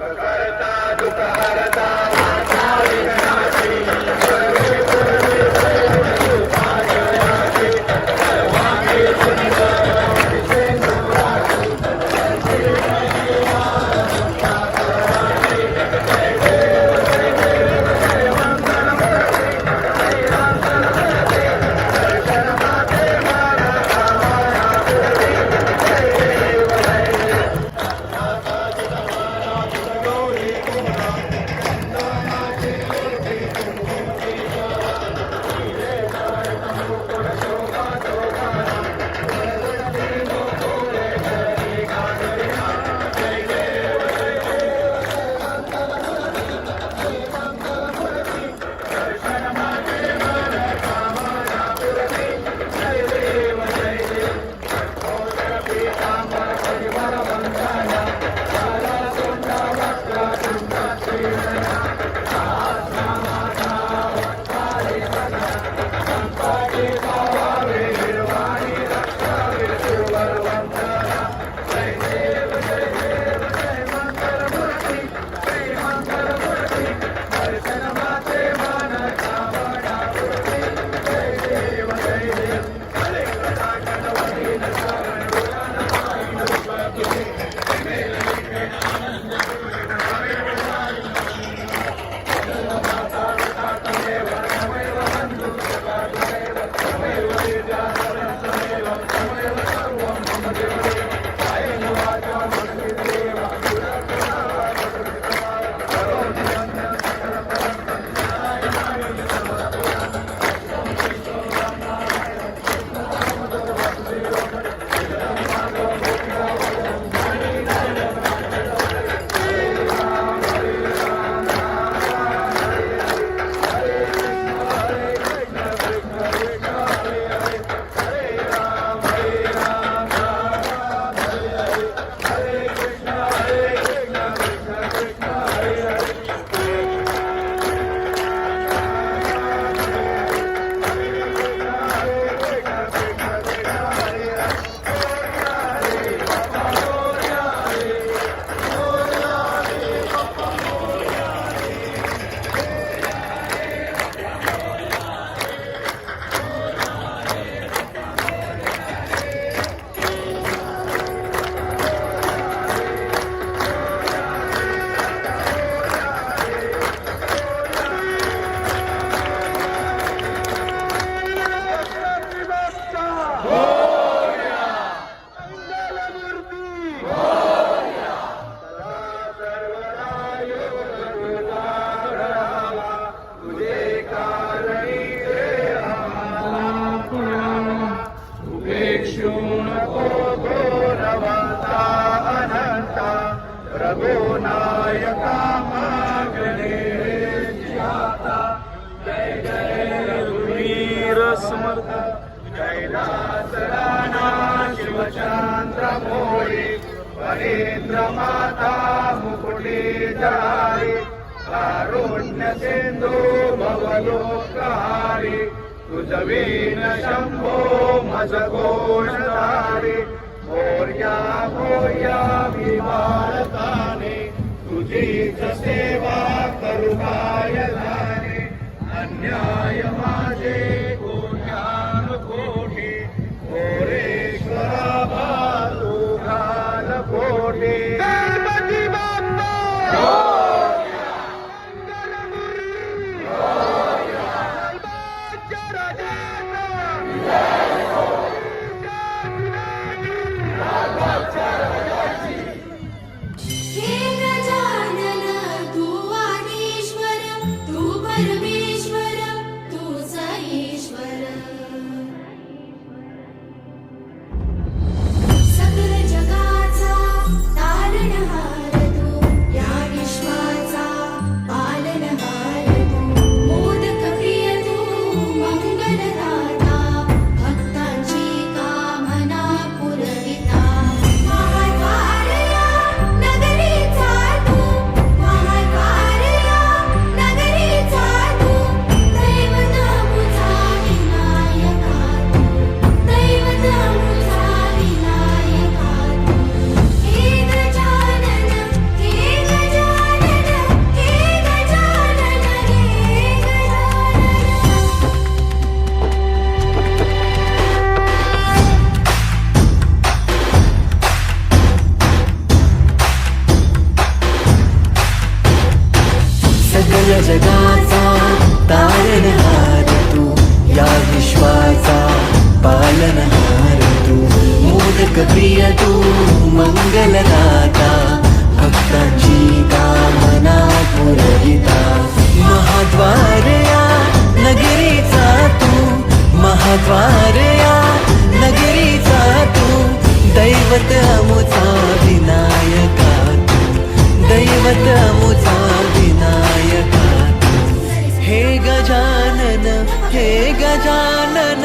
करता प्रभो नायका जय जय रघुवीर माता मुकुटे जहारे कारुण्य सिंधु भवलोकहारी तुझवीन शंभो मज घोषधारी भोर्या भोर्या विभारताने तुझी जसे विश्वाचा पालनहार तू मोदक प्रिय तू मंगलदाता भक्तांची कामना पुरविता महाद्वारया नगरीचा तू महाद्वारया नगरीचा तू दैवत अमुचा विनायका तू दैवत अमुचा विनायका तू हे गजानन हे गजानन